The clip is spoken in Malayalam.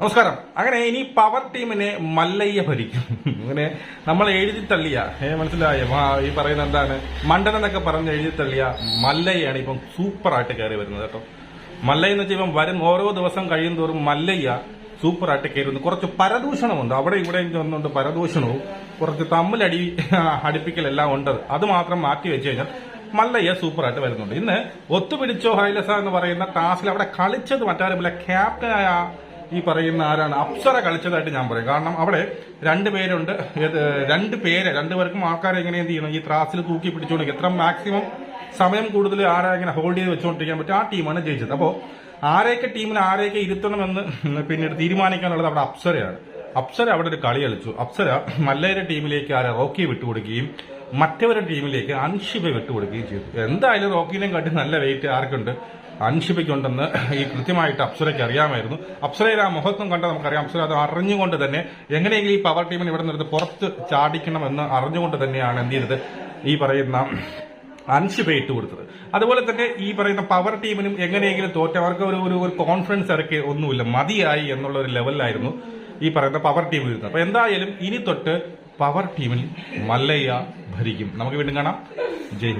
നമസ്കാരം. അങ്ങനെ ഇനി പവർ ടീമിനെ മല്ലയ്യ ഭരിക്കും. അങ്ങനെ നമ്മൾ എഴുതി തള്ളിയ ഏ മനസ്സിലായ? ഈ പറയുന്ന എന്താണ്? മണ്ടൻ എന്നൊക്കെ പറഞ്ഞ് എഴുതി തള്ളിയ മല്ലയ്യാണ് ഇപ്പം സൂപ്പറായിട്ട് കയറി വരുന്നത് കേട്ടോ. മല്ലയ്യ എന്ന് വെച്ചാൽ വരും ഓരോ ദിവസം കഴിയും തോറും മല്ലയ്യ സൂപ്പറായിട്ട് കയറി വരുന്നു. കുറച്ച് പരദൂഷണമുണ്ട്. അവിടെ ഇവിടെ ചെന്നുണ്ട് പരദൂഷണവും കുറച്ച് തമ്മിലടി അടുപ്പിക്കലെല്ലാം ഉണ്ട്. അത് മാത്രം മാറ്റി വെച്ച് കഴിഞ്ഞാൽ മല്ലയ്യ സൂപ്പറായിട്ട് വരുന്നുണ്ട്. ഇന്ന് ഒത്തുപിടിച്ചോ ഹൈലസ എന്ന് പറയുന്ന ടാസ്കിൽ അവിടെ കളിച്ചത് മറ്റാരുമില്ല. ക്യാപ്റ്റനായ ഈ പറയുന്ന ആരാണ്? അപ്സര കളിച്ചതായിട്ട് ഞാൻ പറയും. കാരണം അവിടെ രണ്ട് പേരുണ്ട്. രണ്ട് പേര് രണ്ടുപേർക്കും ആൾക്കാരെ എങ്ങനെ എന്ത് ചെയ്യണം? ഈ ത്രാസിൽ തൂക്കി പിടിച്ചുകൊണ്ട് എത്ര മാക്സിമം സമയം കൂടുതൽ ആരാ ഇങ്ങനെ ഹോൾഡ് ചെയ്ത് വെച്ചുകൊണ്ടിരിക്കാൻ പറ്റും ആ ടീമാണ് ജയിച്ചത്. അപ്പോൾ ആരെയൊക്കെ ടീമിൽ ആരെയൊക്കെ ഇരുത്തണമെന്ന് പിന്നീട് തീരുമാനിക്കാനുള്ളത് അവിടെ അപ്സരയാണ്. അപ്സര അവിടെ ഒരു കളി കളിച്ചു. അപ്സര മല്ലയുടെ ടീമിലേക്ക് ആരെ റോക്കിയെ വിട്ടുകൊടുക്കുകയും മറ്റവരുടെ ടീമിലേക്ക് അൻഷിബെ വിട്ടുകൊടുക്കുകയും ചെയ്തു. എന്തായാലും റോക്കിനെയും കാട്ടി നല്ല വെയിറ്റ് ആർക്കുണ്ട്. അൻഷിബയ്ക്കുണ്ടെന്ന് ഈ കൃത്യമായിട്ട് അപ്സരയ്ക്ക് അറിയാമായിരുന്നു. അപ്സരയിൽ ആ മുഖത്വം കണ്ട് നമുക്കറിയാം. അപ്സര അത് അറിഞ്ഞുകൊണ്ട് തന്നെ എങ്ങനെയെങ്കിലും ഈ പവർ ടീമിന് ഇവിടെ നിന്ന് പുറത്ത് ചാടിക്കണമെന്ന് അറിഞ്ഞുകൊണ്ട് തന്നെയാണ് എന്ത് ചെയ്തത്? ഈ പറയുന്ന അൻഷിബ ഇട്ട് കൊടുത്തത്. അതുപോലെ തന്നെ ഈ പറയുന്ന പവർ ടീമിനും എങ്ങനെയെങ്കിലും തോറ്റവർക്ക് ഒരു ഒരു ഒരു കോൺഫിഡൻസ് ഇറക്കി ഒന്നുമില്ല. മതിയായി എന്നുള്ള ഒരു ലെവലിലായിരുന്നു ഈ പറയുന്ന പവർ ടീം ഇരുന്നത്. അപ്പൊ എന്തായാലും ഇനി തൊട്ട് പവർ ടീമിൽ മല്ലയ്യ ഭരിക്കും. നമുക്ക് വീണ്ടും കാണാം. ജയ്